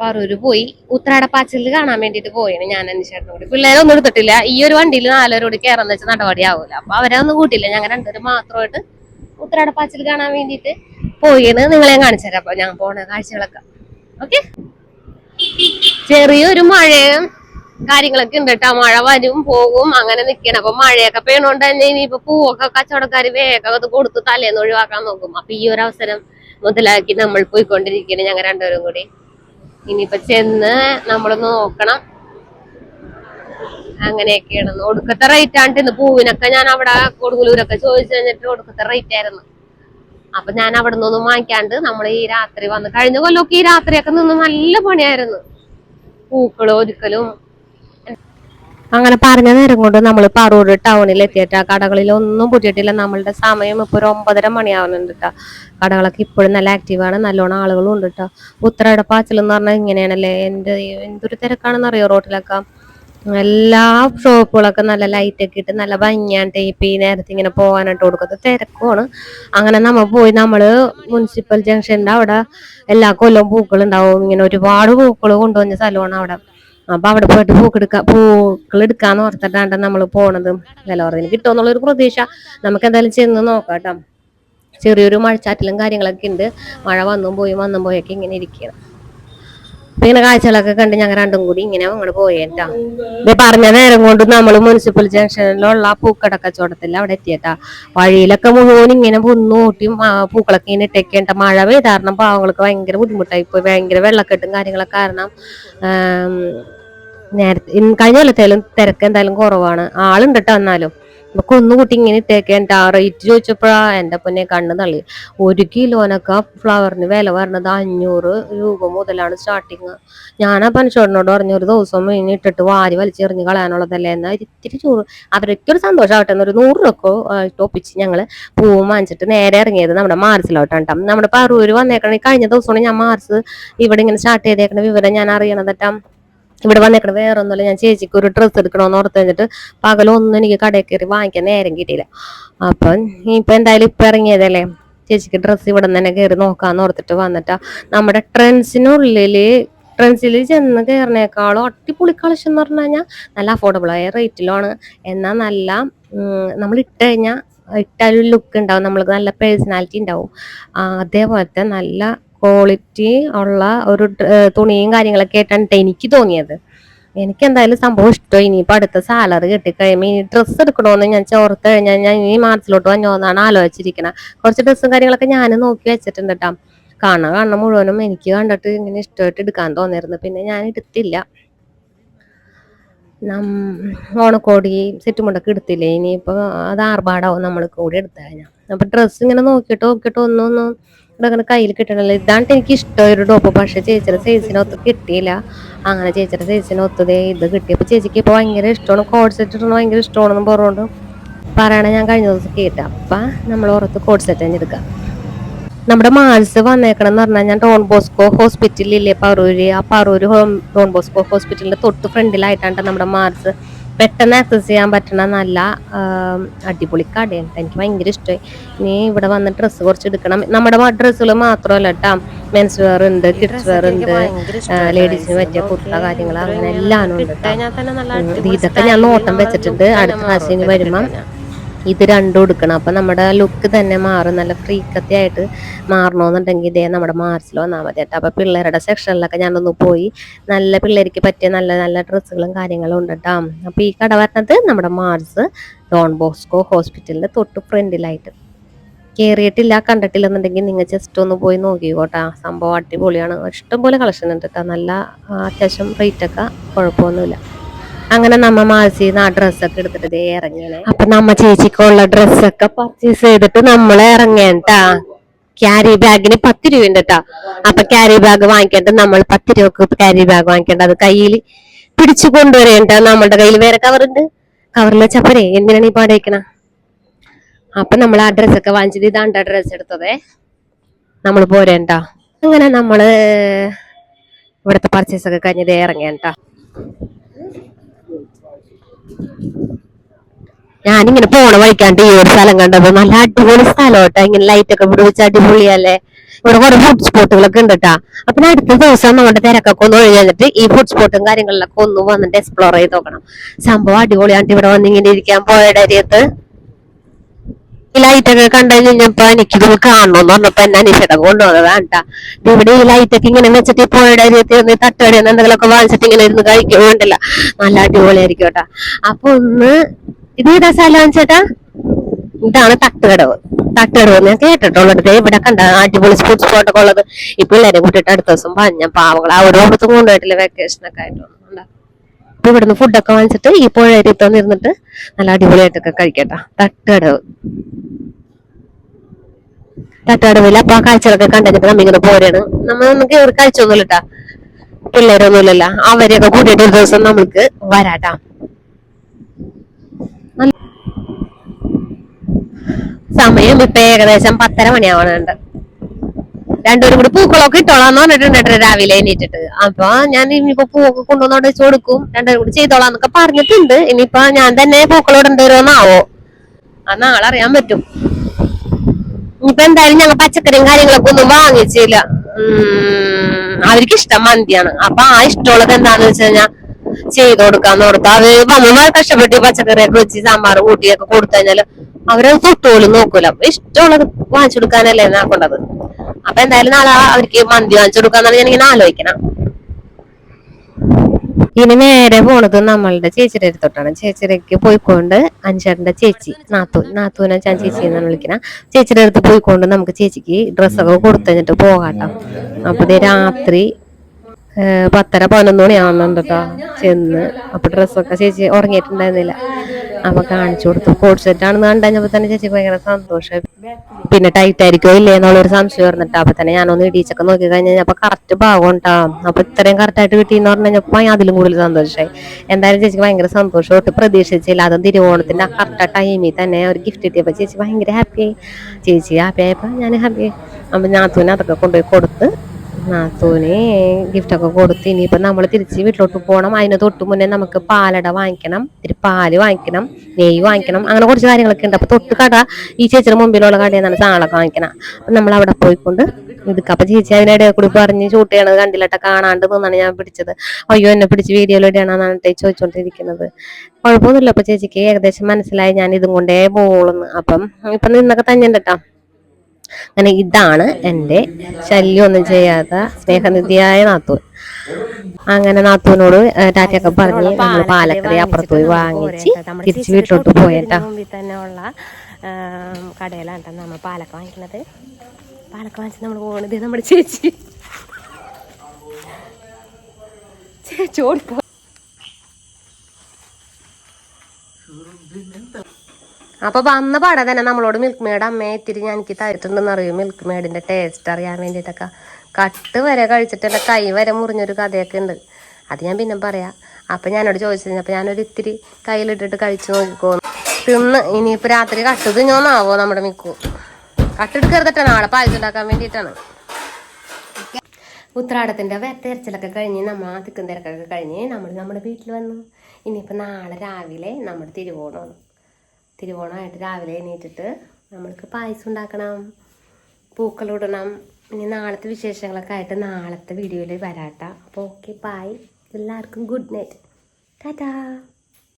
പറൂര് പോയി ഉത്രാടപ്പാച്ചിൽ കാണാൻ വേണ്ടിട്ട് പോയാണ് ഞാൻ അന്വേഷണം കൂടി പിള്ളേരൊന്നും എടുത്തിട്ടില്ല. ഈ ഒരു വണ്ടിയിൽ നാലുപേരോട് കയറാന്ന് വെച്ച നടപടി ആവൂല. അപ്പൊ അവരെ ഒന്നും കൂട്ടില്ല ഞങ്ങൾ രണ്ടുപേരും മാത്രമായിട്ട് ഉത്രാടപ്പാച്ചിൽ കാണാൻ വേണ്ടിട്ട് പോയിന്ന് നിങ്ങളെ കാണിച്ചു അപ്പൊ ഞാൻ പോണ കാഴ്ചകളൊക്കെ. ഓക്കെ? ചെറിയൊരു മഴയും കാര്യങ്ങളൊക്കെ ഉണ്ട് കേട്ടോ. മഴ വരും പോകും അങ്ങനെ നിക്കണം. അപ്പൊ മഴയൊക്കെ പെയ്യണോണ്ട് തന്നെ ഇനിയിപ്പോ പൂവൊക്കെ കച്ചവടക്കാർ വേഗം അത് കൊടുത്ത് തലേന്ന് ഒഴിവാക്കാൻ നോക്കും. അപ്പൊ ഈ ഒരു അവസരം മുതലാക്കി നമ്മൾ പോയിക്കൊണ്ടിരിക്കണം ഞങ്ങൾ രണ്ടുപേരും കൂടി. ഇനിയിപ്പൊ ചെന്ന് നമ്മളൊന്ന് നോക്കണം. അങ്ങനെയൊക്കെയാണ് ഒടുക്കത്തെ റേറ്റ് ആണ് പൂവിനൊക്കെ ഞാൻ അവിടെ കൊടുങ്ങലൂരൊക്കെ ചോദിച്ചു കഴിഞ്ഞിട്ട് ഒടുക്കത്തെ റേറ്റ് ആയിരുന്നു. അപ്പൊ ഞാൻ അവിടെ നിന്നൊന്നും വാങ്ങിക്കാണ്ട് നമ്മൾ ഈ രാത്രി വന്ന് കഴിഞ്ഞ കൊല്ലമൊക്കെ ഈ രാത്രിയൊക്കെ നിന്ന് നല്ല പണിയായിരുന്നു. പൂക്കളും ഒരുക്കലും അങ്ങനെ പറഞ്ഞ നേരം കൊണ്ട് നമ്മൾ പറൂർ ടൗണിൽ എത്തിയിട്ട് ആ കടകളിൽ ഒന്നും പൂട്ടിയിട്ടില്ല. നമ്മളുടെ സമയം ഇപ്പോൾ ഒരു ഒമ്പതര മണിയാവുന്നുണ്ട് കേട്ടോ കടകളൊക്കെ ഇപ്പോഴും നല്ല ആക്റ്റീവാണ് നല്ലോണം ആളുകളും ഉണ്ട് കേട്ടോ ഉത്തരയുടെ പാച്ചിൽ എന്ന് പറഞ്ഞാൽ ഇങ്ങനെയാണല്ലേ? എന്റെ എന്തൊരു തിരക്കാണെന്ന് അറിയോ റോട്ടിലൊക്കെ? എല്ലാ ഷോപ്പുകളൊക്കെ നല്ല ലൈറ്റ് ഒക്കെ ഇട്ട് നല്ല ഭംഗിയാണ് ടേപ്പ് ഈ നേരത്തെ ഇങ്ങനെ പോകാനായിട്ട് കൊടുക്കുന്നത്. തിരക്കുമാണ് അങ്ങനെ നമ്മൾ പോയി നമ്മൾ മുനിസിപ്പൽ ജംഗ്ഷന്റെ അവിടെ എല്ലാ കൊല്ലവും പൂക്കളുണ്ടാവും ഇങ്ങനെ ഒരുപാട് പൂക്കൾ കൊണ്ടുവന്ന സ്ഥലമാണ് അവിടെ. അപ്പൊ അവിടെ പോയിട്ട് പൂക്കെടുക്ക പൂക്കൾ എടുക്കാന്ന് ഓർത്തിട്ടാണ് നമ്മൾ പോണത്. വില കുറവിന് കിട്ടുമെന്നുള്ള ഒരു പ്രതീക്ഷ. നമുക്ക് എന്തായാലും ചെന്ന് നോക്കാം കേട്ടോ. ചെറിയൊരു മഴച്ചാറ്റിലും കാര്യങ്ങളൊക്കെ ഉണ്ട്. മഴ വന്നും പോയി വന്നും പോയൊക്കെ ഇങ്ങനെ ഇരിക്കണം ഇങ്ങനെ കാഴ്ചകളൊക്കെ കണ്ട് ഞങ്ങൾ രണ്ടും കൂടി ഇങ്ങനെ അങ്ങോട്ട് പോയേട്ടാ. ഇത് പറഞ്ഞ നേരം കൊണ്ട് നമ്മൾ മുനിസിപ്പൽ ജംഗ്ഷനിലുള്ള പൂക്കട കച്ചവടത്തിൽ അവിടെ എത്തിയട്ടാ. വഴിയിലൊക്കെ മുഴുവൻ ഇങ്ങനെ കുന്നൂട്ടിയും ആ, പൂക്കളൊക്കെ ഇങ്ങനെ ഇട്ടേക്കേണ്ട മഴ പെയ്ത കാരണം പാവങ്ങൾക്ക് ഭയങ്കര ബുദ്ധിമുട്ടായി പോയി. ഭയങ്കര വെള്ളക്കെട്ടും കാര്യങ്ങളൊക്കെ കാരണം നേരത്തെ കഴിഞ്ഞ കൊല്ലത്തേലും തിരക്ക് എന്തായാലും കുറവാണ്. ആളുണ്ട് കേട്ടോ എന്നാലും. അപ്പൊ ഒന്നുകൂട്ടി ഇങ്ങനെ ഇട്ടേക്കേണ്ട റേറ്റ് ചോദിച്ചപ്പോഴാ എന്റെ പൊന്നെ കണ്ണ് തള്ളി. ഒരു കിലോനൊക്കെ ഫ്ലവറിന് വില പറഞ്ഞത് അഞ്ഞൂറ് രൂപ മുതലാണ് സ്റ്റാർട്ടിങ് ഞാൻ ആ പനച്ചോടിനോട് പറഞ്ഞു ഒരു ദിവസം ഇനി ഇട്ടിട്ട് വാരി വലിച്ചെറിഞ്ഞ് കളയാനുള്ളതല്ലേ? എന്നാ ഇത്തിരി ചോറ് അവരൊക്കെ ഒരു സന്തോഷമാവട്ടെ എന്നൊരു നൂറ് രൂപ ഒപ്പിച്ച് ഞങ്ങൾ പൂവും വാങ്ങിച്ചിട്ട് നേരെ ഇറങ്ങിയത് നമ്മുടെ മാർസിലോട്ടാണ് ട്ടോ. നമ്മുടെ പറൂര് വന്നേക്കണ കഴിഞ്ഞ ദിവസമാണ് ഞാൻ മാർസ് ഇവിടെ ഇങ്ങനെ സ്റ്റാർട്ട് ചെയ്തേക്കണ വിവരം ഞാൻ അറിയണതട്ടാ ഇവിടെ വന്നേക്കണ വേറെ ഒന്നുമില്ല ഞാൻ ചേച്ചിക്ക് ഒരു ഡ്രസ്സ് എടുക്കണമെന്ന് ഓർത്ത് കഴിഞ്ഞിട്ട് പകലൊന്നും എനിക്ക് കടയിൽ കയറി വാങ്ങിക്കാൻ നേരം കിട്ടിയില്ല. അപ്പം ഇപ്പൊ എന്തായാലും ഇപ്പൊ ഇറങ്ങിയതല്ലേ? ചേച്ചിക്ക് ഡ്രസ്സ് ഇവിടെ നിന്ന് തന്നെ കയറി നോക്കാന്ന് ഓർത്തിട്ട് വന്നിട്ടാ. നമ്മുടെ ട്രെൻസിനുള്ളിൽ ട്രെൻസിൽ ചെന്ന് കയറിനേക്കാളും അടിപൊളി കളക്ഷൻ എന്ന് പറഞ്ഞു കഴിഞ്ഞാൽ നല്ല അഫോർഡബിൾ ആയ റേറ്റിലാണ് എന്നാൽ നല്ല നമ്മൾ ഇട്ട് കഴിഞ്ഞാൽ ഇട്ടാലും ലുക്ക് ഉണ്ടാവും. നമ്മൾക്ക് നല്ല പേഴ്സണാലിറ്റി ഉണ്ടാവും. അതേപോലത്തെ നല്ല ക്വാളിറ്റി ഉള്ള ഒരു തുണിയും കാര്യങ്ങളൊക്കെ ആയിട്ടാണ് എനിക്ക് തോന്നിയത്. എനിക്ക് എന്തായാലും സംഭവം ഇഷ്ടമായി. ഇനിയിപ്പോൾ അടുത്ത സാലറി കിട്ടിക്കഴിയുമ്പോൾ ഇനി ഡ്രസ്സ് എടുക്കണമെന്ന് ഞാൻ ചോർത്ത് കഴിഞ്ഞാൽ ഞാൻ ഇനി മാർച്ചിലോട്ട് വന്നോന്നാണ് ആലോചിച്ചിരിക്കുന്നത് കുറച്ച് ഡ്രസ്സും കാര്യങ്ങളൊക്കെ ഞാൻ നോക്കി വെച്ചിട്ടുണ്ട് കേട്ടോ കാണാൻ കാണുന്ന മുഴുവനും എനിക്ക് കണ്ടിട്ട് ഇങ്ങനെ ഇഷ്ടമായിട്ട് എടുക്കാൻ തോന്നിയിരുന്നു. പിന്നെ ഞാൻ എടുത്തില്ല. നം ഓണക്കോടി സെറ്റ് മുണ്ടൊക്കെ എടുത്തില്ലേ? ഇനിയിപ്പോൾ അത് ആർഭാടാവും നമ്മൾ കൂടി എടുത്തു കഴിഞ്ഞാൽ അപ്പൊ ഡ്രസ്സ് ഇങ്ങനെ നോക്കിയിട്ട് നോക്കിയിട്ട് ഒന്നൊന്നും അങ്ങനെ കയ്യിൽ കിട്ടണല്ലോ? ഇതാണ് എനിക്ക് ഇഷ്ടം. ഒരു ടോപ്പ് പക്ഷെ ചേച്ചിയുടെ സൈസിന് ഒത്ത് കിട്ടിയില്ല. അങ്ങനെ ചേച്ചിയുടെ സൈസിന് ദേ ഇത് കിട്ടിയപ്പോൾ ചേച്ചിക്ക് ഇപ്പോൾ ഭയങ്കര ഇഷ്ടമാണ്. കോഡ് സെറ്റ് ഇടണം ഭയങ്കര ഇഷ്ടമാണെന്ന് പറഞ്ഞുകൊണ്ട് പറയണ ഞാൻ കഴിഞ്ഞ ദിവസം കേട്ട. അപ്പം നമ്മൾ ഓർത്ത് കോഡ് സെറ്റ് തന്നെ എടുക്കാം. നമ്മുടെ മാൾസ് വന്നേക്കണം എന്ന് പറഞ്ഞാൽ ഞാൻ ടോൺ ബോസ്കോ ഹോസ്പിറ്റലില്ലേ പറൂര്. ആ പറൂര് ഡോൺ ബോസ്കോ ഹോസ്പിറ്റലിന്റെ തൊട്ട് ഫ്രണ്ടിലായിട്ടാണ് നമ്മുടെ മാൾസ് പെട്ടെന്ന് ആക്സസ് ചെയ്യാൻ പറ്റണ നല്ല അടിപൊളി കടയാണ്. എനിക്ക് ഭയങ്കര ഇഷ്ടമായി ഇനി ഇവിടെ വന്ന് ഡ്രസ്സ് കുറച്ച് എടുക്കണം നമ്മുടെ ഡ്രസ്സുകൾ മാത്രമല്ല കേട്ടോ മെൻസ് വെയർ ഉണ്ട് കിഡ്സ് വെയർ ഉണ്ട് ലേഡീസിന് പറ്റിയ കുർത്ത കാര്യങ്ങൾ അങ്ങനെ എല്ലാം ഉണ്ട് ഇതൊക്കെ ഞാൻ നോട്ടം വെച്ചിട്ടുണ്ട്. അടുത്ത പ്രാവശ്യം വരുമ്പം ഇത് രണ്ടും എടുക്കണം. അപ്പം നമ്മുടെ ലുക്ക് തന്നെ മാറും. നല്ല ഫ്രീക്കത്തി ആയിട്ട് മാറണമെന്നുണ്ടെങ്കിൽ ഇതേ നമ്മുടെ മാർച്ചിൽ വന്നാൽ മതി കേട്ടോ. അപ്പം പിള്ളേരുടെ സെക്ഷനിലൊക്കെ ഞാനൊന്ന് പോയി നല്ല പിള്ളേർക്ക് പറ്റിയ നല്ല നല്ല ഡ്രസ്സുകളും കാര്യങ്ങളും ഉണ്ട് കേട്ടോ അപ്പോൾ ഈ കട വരുന്നത് നമ്മുടെ മാർച്ച് ഡോൺ ബോസ്കോ ഹോസ്പിറ്റലിന്റെ തൊട്ട് ഫ്രണ്ടിലായിട്ട്. കയറിയിട്ടില്ല കണ്ടിട്ടില്ലെന്നുണ്ടെങ്കിൽ നിങ്ങൾ ജസ്റ്റ് ഒന്ന് പോയി നോക്കിക്കോട്ടാ സംഭവം അടിപൊളിയാണ്. ഇഷ്ടംപോലെ കളക്ഷൻ ഉണ്ട് കേട്ടോ നല്ല അത്യാവശ്യം റേറ്റൊക്കെ കുഴപ്പമൊന്നുമില്ല. അങ്ങനെ നമ്മ മാസി ആ ഡ്രസ്സൊക്കെ എടുത്തിട്ട് ദേ ഇറങ്ങിയാണ് അപ്പൊ നമ്മ ചേച്ചിക്കുള്ള ഡ്രസ്സൊക്കെ പർച്ചേസ് ചെയ്തിട്ട് നമ്മൾ ഇറങ്ങിയാണ് ക്യാരി ബാഗിന് പത്ത് രൂപ ഉണ്ട് കേട്ടോ അപ്പൊ ക്യാരി ബാഗ് വാങ്ങിക്കേണ്ട നമ്മൾ പത്ത് രൂപക്ക് ക്യാരി ബാഗ് വാങ്ങിക്കേണ്ട അത് കയ്യിൽ പിടിച്ചു കൊണ്ടുവരേണ്ട നമ്മളുടെ കയ്യിൽ വേറെ കവറുണ്ട് കവറിൽ വെച്ചപ്പോരേ എന്തിനാണ് ഈ പാടേക്കണ അപ്പൊ നമ്മൾ ആ ഡ്രസ്സൊക്കെ വാങ്ങിച്ചത് ഇതാണ്ട ഡ്രസ്സ് എടുത്തതേ. നമ്മൾ പോരേണ്ട അങ്ങനെ നമ്മൾ ഇവിടുത്തെ പർച്ചേസ് ഒക്കെ കഴിഞ്ഞത് ഇറങ്ങേണ്ട ഞാനിങ്ങനെ പോണ വഴിക്കാണ്ട് ഈ ഒരു സ്ഥലം കണ്ടപ്പോ നല്ല അടിപൊളി സ്ഥലം കേട്ടോ ഇങ്ങനെ ലൈറ്റ് ഒക്കെ പിടിപ്പിച്ച അടിപൊളിയല്ലേ? ഇവിടെ കുറെ ഫുഡ് സ്പോട്ടുകളൊക്കെ ഉണ്ട് കേട്ടാ അപ്പൊ അടുത്ത ദിവസം നമ്മുടെ തിരക്കൊക്കെ ഒന്ന് ഒഴിഞ്ഞിട്ട് ഈ ഫുഡ് സ്പോട്ടും കാര്യങ്ങളിലൊക്കെ ഒന്ന് വന്നിട്ട് എക്സ്പ്ലോർ ചെയ്ത് നോക്കണം. സംഭവം അടിപൊളിയാണ്ട് ഇവിടെ വന്നിങ്ങനെ ഇരിക്കാൻ പോയ അരിയത്ത് ഈ ലൈറ്റൊക്കെ കണ്ടു കഴിഞ്ഞപ്പോ എനിക്കിത് കാണണമെന്ന് പറഞ്ഞപ്പോ എന്നെ അനീഷയുടെ കൊണ്ടുപോകുന്നത് കേട്ടാ ഇവിടെ ഈ ലൈറ്റൊക്കെ ഇങ്ങനെ വെച്ചിട്ട് പുഴയുടെ അരിയത്ത് നിന്ന് തട്ടുകടയിൽ എന്തെങ്കിലുമൊക്കെ വാങ്ങിച്ചിട്ട് ഇങ്ങനെ ഇരുന്ന് കഴിക്കുന്നുണ്ടല്ല നല്ല അടിപൊളിയായിരിക്കും കേട്ടാ. അപ്പൊ ഒന്ന് ഇത് ഏതാ സ്ഥലം ചേട്ടാ ഇതാണ് തട്ടുകടവ്. തട്ടുകടവ് ഞാൻ കേട്ടിട്ടുള്ളത് ഇവിടെ കണ്ട അടിപൊളി സ്പോർട്സ് സ്പോട്ടൊക്കെ ഉള്ളത്. ഈ പിള്ളേരെ കൂട്ടിയിട്ട് അടുത്ത ദിവസം പറഞ്ഞ പാവങ്ങൾ അവരോടത്തും കൊണ്ടുപോയിട്ടില്ല വെക്കേഷൻ ഒക്കെ ആയിട്ട് വന്നിട്ടുണ്ടാ. അപ്പൊ ഇവിടുന്ന് ഫുഡൊക്കെ വാങ്ങിച്ചിട്ട് ഈ പുഴയരിത്ത് നിന്നിട്ട് നല്ല അടിപൊളിയായിട്ടൊക്കെ കഴിക്കട്ടാ. തട്ടടവ് തട്ടടവില്ല അപ്പൊ ആ കാഴ്ചകളൊക്കെ കണ്ടിട്ട് നമ്മിങ്ങനെ പോരാണ്. നമ്മൾ ഒന്നും കയറി കഴിച്ചൊന്നുമില്ല ട്ടാ. പിള്ളേരൊന്നുമില്ലല്ലോ അവരെയൊക്കെ കൂട്ടിയിട്ട് ഒരു ദിവസം നമ്മൾക്ക് വരാട്ടാ. സമയം ഇപ്പൊ ഏകദേശം പത്തര മണിയാവണുണ്ട്. രണ്ടുപേരും കൂടി പൂക്കളൊക്കെ ഇട്ടോളാന്ന് പറഞ്ഞിട്ടുണ്ട് രാവിലെ എണീറ്റിട്ട്. അപ്പൊ ഞാൻ ഇനിയിപ്പോ പൂവൊക്കെ കൊണ്ടുവന്നോണ്ട് വെച്ച് കൊടുക്കും. രണ്ടുപേരും കൂടി ചെയ്തോളാന്നൊക്കെ പറഞ്ഞിട്ടുണ്ട്. ഇനിയിപ്പോ ഞാൻ തന്നെ പൂക്കളോട് ഇടേണ്ടി വരുമെന്നാവോ ആ നാളെ അറിയാൻ പറ്റും. ഇനിയിപ്പോ എന്തായാലും ഞങ്ങൾ പച്ചക്കറിയും കാര്യങ്ങളൊക്കെ ഒന്നും വാങ്ങിച്ചില്ല. അവർക്ക് ഇഷ്ടം മന്തിയാണ്. അപ്പൊ ആ ഇഷ്ടമുള്ളത് എന്താന്ന് വെച്ച് കഴിഞ്ഞാൽ ചെയ്ത് കൊടുക്കാന്ന് ഓർത്ത് അവർ നമ്മൾ കഷ്ടപ്പെട്ട് പച്ചക്കറി പച്ചക്കറിയൊക്കെ വെച്ച് സാമ്പാർ കൂട്ടിയൊക്കെ കൊടുത്തു കഴിഞ്ഞാൽ അവരത് തൊട്ടുപോലും നോക്കൂല. അപ്പൊ ഇഷ്ടമുള്ളത് വാങ്ങിച്ചു കൊടുക്കാനല്ലേ നോക്കേണ്ടത് അപ്പൊ എന്തായാലും നാളെ അവർക്ക് മന്തി വാങ്ങിച്ചു കൊടുക്കാന്നാണ് ഞാൻ ഇങ്ങനെ ആലോചിക്കണം. ഇനി നേരെ പോണത് നമ്മളുടെ ചേച്ചിയുടെ അടുത്തോട്ടാണ്. ചേച്ചിയിലേക്ക് പോയിക്കൊണ്ട് അഞ്ചേട്ടന്റെ ചേച്ചി നാത്തു നാത്തൂനെ ഞാൻ ചേച്ചി എന്നാണ് വിളിക്കണ. ചേച്ചിയുടെ അടുത്ത് പോയിക്കൊണ്ട് നമുക്ക് ചേച്ചിക്ക് ഡ്രസ്സൊക്കെ കൊടുത്തു കഴിഞ്ഞിട്ട് പോകാട്ടോ. അപ്പൊ രാത്രി പത്തര പതിനൊന്ന് മണിയാവുന്നുണ്ട് ചെന്ന്. അപ്പൊ ഡ്രസ്സൊക്കെ ചേച്ചി ഉറങ്ങിയിട്ടുണ്ടായിരുന്നില്ല. അപ്പൊ കാണിച്ചു കൊടുത്തു. കോട്ട് സെറ്റ് ആണെന്ന് തന്നെ ചേച്ചി ഭയങ്കര സന്തോഷം. പിന്നെ ടൈറ്റ് ആയിരിക്കോ ഇല്ലേ എന്നുള്ളൊരു സംശയം വരുന്നിട്ട് അപ്പൊ തന്നെ ഞാനൊന്ന് ഇടീച്ചൊക്കെ നോക്കി കഴിഞ്ഞാൽ അപ്പൊ കറക്റ്റ് ഭാഗം ഉണ്ടാവും അപ്പൊ ഇത്രയും കറക്റ്റ് ആയിട്ട് കിട്ടിയെന്ന് പറഞ്ഞു കഴിഞ്ഞപ്പോ അതിലും കൂടുതൽ സന്തോഷമായി എന്തായാലും ചേച്ചിക്ക് ഭയങ്കര സന്തോഷം. ഒട്ടും പ്രതീക്ഷിച്ചില്ല. അതും തിരുവോണത്തിന്റെ ആ കറക്റ്റ് ടൈമിൽ തന്നെ ഒരു ഗിഫ്റ്റ് കിട്ടിയപ്പോ ചേച്ചി ഭയങ്കര ഹാപ്പിയായി ചേച്ചി ഹാപ്പി ആയപ്പോ ഞാൻ ഹാപ്പി അപ്പൊ ഞാത്തൂന് അതൊക്കെ കൊണ്ടുപോയി കൊടുത്ത് നാത്തൂന് ഗിഫ്റ്റൊക്കെ കൊടുത്ത് ഇനിയിപ്പൊ നമ്മൾ തിരിച്ച് വീട്ടിലോട്ട് പോകണം അതിന് തൊട്ട് മുന്നേ നമുക്ക് പാലട വാങ്ങിക്കണം. ഇത്തിരി പാൽ വാങ്ങിക്കണം. നെയ്യ് വാങ്ങിക്കണം. അങ്ങനെ കുറച്ച് കാര്യങ്ങളൊക്കെ ഉണ്ട്. അപ്പൊ തൊട്ട് കട ഈ ചേച്ചിയുടെ മുമ്പിലുള്ള കടയിൽ നിന്നാണ് സാധനങ്ങളൊക്കെ വാങ്ങിക്കണം. അപ്പൊ നമ്മൾ അവിടെ പോയിക്കൊണ്ട് ഇതൊക്കെ അപ്പൊ ചേച്ചി അതിനിടെ കൂടി പറഞ്ഞ് ഷൂട്ട് ചെയ്യണത് കണ്ടില്ലട്ട കാണാണ്ട് നിന്നാണ് ഞാൻ പിടിച്ചത്. അയ്യോ എന്നെ പിടിച്ച് വീഡിയോയിൽ ഇടണമെന്നാണ് ചോദിച്ചോണ്ടിരിക്കുന്നത്. കുഴപ്പമൊന്നുമില്ല. അപ്പൊ ചേച്ചിക്ക് ഏകദേശം മനസ്സിലായി. ഞാൻ ഇതും കൊണ്ടേ പോവുള്ളൂ അപ്പം ഇപ്പൊ നിന്നൊക്കെ തന്നെ ഉണ്ട് കേട്ടോ. അങ്ങനെ ഇതാണ് എന്റെ ശല്യമൊന്നും ചെയ്യാത്ത സ്നേഹനിധിയായ നാത്തൂൻ. അങ്ങനെ നാത്തൂനോട് ടാറ്റയൊക്കെ പറഞ്ഞ് നമ്മൾ പാലക്കറി അപ്പുറത്ത് പോയി വാങ്ങിച്ച് തിരിച്ച് വീട്ടിലോട്ട് പോയേട്ടാ. തന്നെ ഉള്ള കടയിലാണ് കേട്ടോ നമ്മൾ പാലക്ക വാങ്ങിക്കുന്നത്. പാലക്ക വാങ്ങിച്ച് നമ്മൾ പോകുന്നത് നമ്മുടെ ചേച്ചി. ചേച്ചി ഓടിപ്പോ. അപ്പൊ വന്ന പാടെ തന്നെ നമ്മളോട് മിൽക്ക് മേഡ് അമ്മയെ ഇത്തിരി ഞാൻ എനിക്ക് തരുത്തുണ്ടെന്ന് അറിയും? മിൽക്ക് മേഡിന്റെ ടേസ്റ്റ് അറിയാൻ വേണ്ടിയിട്ടൊക്കെ കട്ട് വരെ കഴിച്ചിട്ട് എന്റെ കൈ വരെ മുറിഞ്ഞൊരു കഥയൊക്കെ ഉണ്ട്. അത് ഞാൻ പിന്നെ പറയാം. അപ്പൊ ഞാനോട് ചോദിച്ചു അപ്പൊ ഞാനൊരു ഇത്തിരി കയ്യിലിട്ടിട്ട് കഴിച്ചു നോക്കിക്കോന്നു. തിന്ന് ഇനിയിപ്പോ രാത്രി കട്ട് തിന്നോന്നാവോ നമ്മുടെ മിക്കു? കട്ടെടുക്കരുതട്ടെ നാളെ പായസം ഉണ്ടാക്കാൻ വേണ്ടിയിട്ടാണ് ഉത്രാടത്തിന്റെ വെത്തരച്ചിലൊക്കെ കഴിഞ്ഞ് നമ്മൾ തിക്കും തിരക്കൊക്കെ കഴിഞ്ഞ് നമ്മൾ നമ്മുടെ വീട്ടിൽ വന്നു. ഇനിയിപ്പോൾ നാളെ രാവിലെ നമ്മൾ തിരുവോണമാണ് തിരുവോണമായിട്ട് രാവിലെ എണീറ്റിട്ട് നമ്മൾക്ക് പായസം ഉണ്ടാക്കണം പൂക്കളിടണം ഇനി നാളത്തെ വിശേഷങ്ങളൊക്കെ ആയിട്ട് നാളത്തെ വീഡിയോയിൽ വരാട്ടോ അപ്പോൾ ഓക്കെ ബായ് എല്ലാവർക്കും ഗുഡ് നൈറ്റ് ടാറ്റാ